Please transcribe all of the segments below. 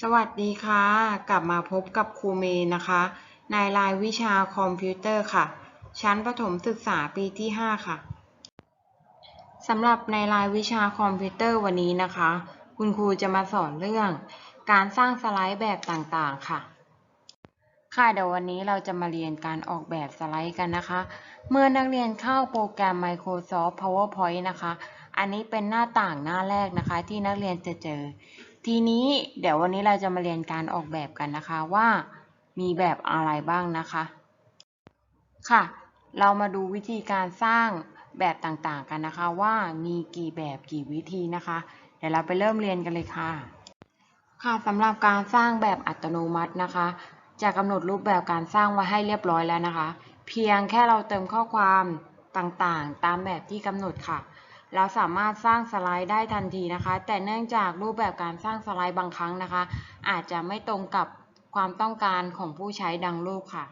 สวัสดีค่ะ กลับมาพบกับครูเมย์นะคะ ในรายวิชาคอมพิวเตอร์ค่ะ ชั้นประถมศึกษาปีที่ 5 ค่ะสำหรับในรายวิชาคอมพิวเตอร์วันนี้นะคะ คุณครูจะมาสอนเรื่อง การสร้างสไลด์แบบต่างๆค่ะ ค่ะเดี๋ยววันนี้เราจะมาเรียนการออกแบบสไลด์กันนะคะ เมื่อนักเรียนเข้าโปรแกรม Microsoft PowerPoint นะคะ อันนี้เป็นหน้าต่างหน้าแรกนะคะ ที่นักเรียนจะเจอ ทีนี้เดี๋ยววันนี้เราจะมาเรียนการออกแบบกันนะคะว่ามีแบบอะไรบ้างนะคะ ค่ะ เรามาดูวิธีการสร้างแบบต่างๆกันนะคะ ว่ามีกี่แบบกี่วิธีนะคะ เดี๋ยวเราไปเริ่มเรียนกันเลยค่ะ ค่ะสำหรับการสร้างแบบอัตโนมัตินะคะ จะกำหนดรูปแบบการสร้างไว้ให้เรียบร้อยแล้วนะคะ เพียงแค่เราเติมข้อความต่างๆ ตามแบบที่กำหนดค่ะ เราสามารถสร้างสไลด์ได้ทันทีนะคะ แต่เนื่องจากรูปแบบการสร้างสไลด์บางครั้งนะคะ อาจจะไม่ตรงกับความต้องการของผู้ใช้ดังรูปค่ะ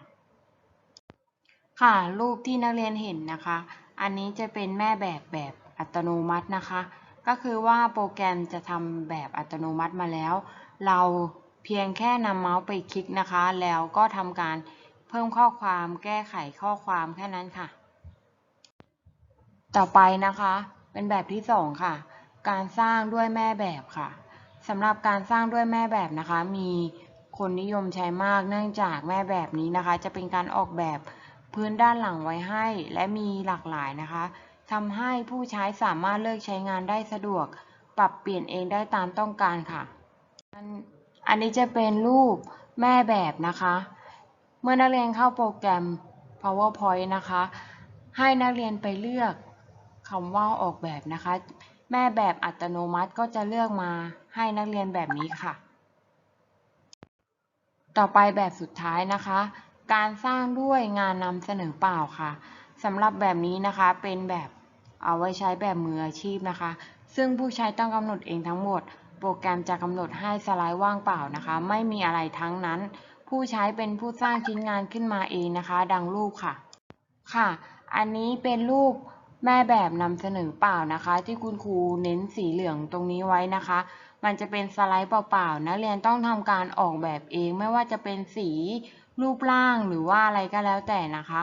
ค่ะรูปที่นักเรียนเห็นนะคะ อันนี้จะเป็นแม่แบบแบบอัตโนมัตินะคะ ก็คือว่าโปรแกรมจะทำแบบอัตโนมัติมาแล้ว เราเพียงแค่นำเมาส์ไปคลิกนะคะ แล้วก็ทำการเพิ่มข้อความแก้ไขข้อความแค่นั้นค่ะ ต่อไปนะคะ เป็นแบบที่สองค่ะ การสร้างด้วยแม่แบบค่ะสำหรับการสร้างด้วยแม่แบบนะคะ มีคนนิยมใช้มากเนื่องจากแม่แบบนี้นะคะ จะเป็นการออกแบบพื้นด้านหลังไว้ให้ และมีหลากหลายนะคะทำให้ผู้ใช้สามารถเลือกใช้งานได้สะดวก ปรับเปลี่ยนเองได้ตามต้องการค่ะอันนี้จะเป็นรูปแม่แบบนะคะ เมื่อนักเรียนเข้าโปรแกรม PowerPoint นะคะ ให้นักเรียนไปเลือก คำว่าออกแบบนะคะ แม่แบบอัตโนมัติก็จะเลือกมาให้นักเรียนแบบนี้ค่ะ ต่อไปแบบสุดท้ายนะคะ การสร้างด้วยงานนำเสนอเปล่าค่ะสำหรับแบบนี้นะคะเป็นแบบเอาไว้ใช้แบบมืออาชีพนะคะ ซึ่งผู้ใช้ต้องกำหนดเองทั้งหมด โปรแกรมจะกำหนดให้สไลด์ว่างเปล่านะคะ ไม่มีอะไรทั้งนั้น ผู้ใช้เป็นผู้สร้างชิ้นงานขึ้นมาเองนะคะ ดังรูปค่ะ ค่ะ อันนี้เป็นรูป แม่แบบนำเสนอเปล่านะคะ ที่คุณครูเน้นสีเหลืองตรงนี้ไว้นะคะ มันจะเป็นสไลด์เปล่าๆนักเรียนต้องทำการออกแบบเองไม่ว่าจะเป็นสีรูปร่างหรือว่าอะไรก็แล้วแต่นะคะ